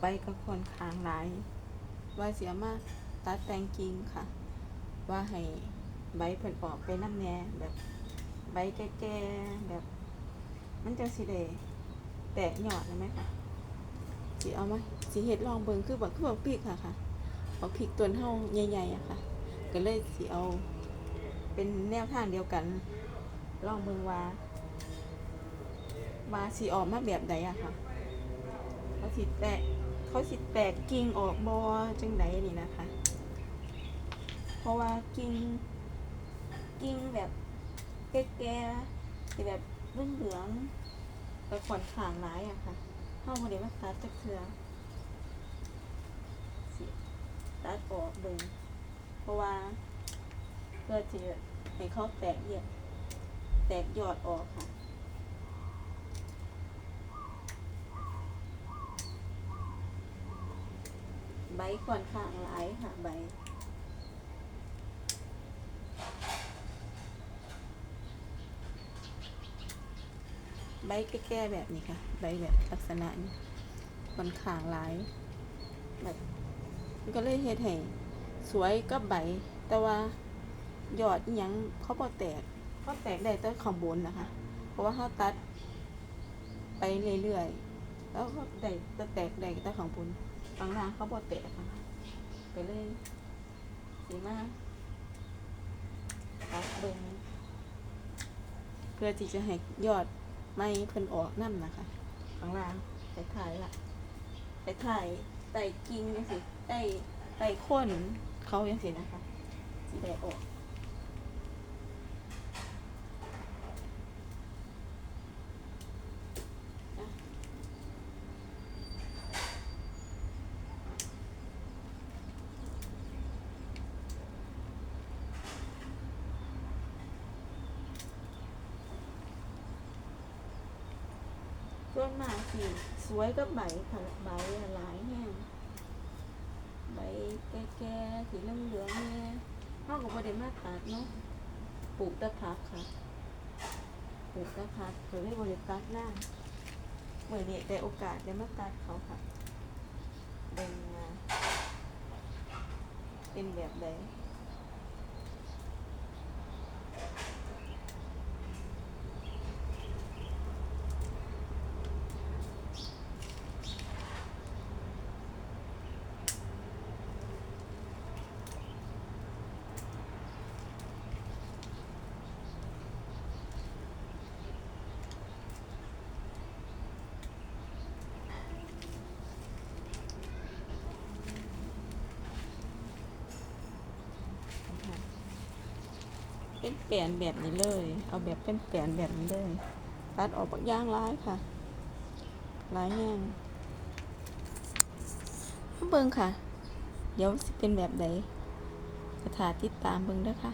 ใบก็ค่อนข้างหลาย ว่าเสียมากตัดแต่งกิ่งค่ะ ว่าให้ใบเพิ่นออกไปน้ำแน่แบบใบแก่ๆแบบ มันจังสิได้แตกยอดนะไหมคะสิเอามาสิเฮ็ดลองเบิงคือบอกคือบอกพริกค่ะค่ะบอกพริกตัวเท่าใหญ่ๆอะค่ะ ก็เลยสิเอา เป็นแนวทางเดียวกัน ลองเบิงว่าว่าสิออกมาแบบใดอะค่ะเขาสิแตก เขาสิแตกกิ่งออกบอจังใดนี่นะคะ เพราะว่ากิ่งกิ่งแบบแก่ๆที่แบบเหลืองๆไปขอนขางร้ายอะค่ะเข้ามาเดี๋ยวมาตัดจักเทือสิตัดออกเบิ่งเพราะว่าเพื่อจะให้เขาแตกเยียดแตกยอดออกค่ะ ใบค่อนข้างหลายค่ะใบใบแก่ๆแบบนี้ค่ะ ใบแบบลักษณะนี้ค่อนข้างหลายแบบมันก็เลยเฮ็ดให้สวยก็ใบ แต่ว่ายอดอิหยังเขาบ่แตกเขาแตกได้แต่ข้างบนนะคะ เพราะว่าเขาตัดไปเรื่อยๆ แล้วก็ได้แต่แตกแต่ข้างบนบางรางเขาบ่แตกค่ะไปเลยสีมากตัดเบิ่งเพื่อที่จะให้ยอดไม่เพิ่นออกน้ำนะคะบางรางไปถ่ายละไปถ่ายไต่กิ่งยังสิไต่ไต่โคนเขายังสินะคะสีได้ออก ส่วนมากสิสวยก็ใบค่ะใบหลายแห้งใบแก่ๆสีเหลืองๆเนี่ยเขาก็บ่ได้มาตัดเนาะปลูกตะพักค่ะปลูกตะพักเพื่อให้บริตัดหน้าเมื่อนี้ได้โอกาสได้มาตัดเขาค่ะเป็นเป็นแบบใด ค่ะ เป็นแปนแบบนี้เลย เอาแบบเป็นแปลนแบบนี้เลย ตัดออกบักย่างร้ายค่ะร้ายแห้งเบิ่งค่ะ เดี๋ยวสิเป็นแบบใดกระถาติดตามเบิ่งด้อค่ะ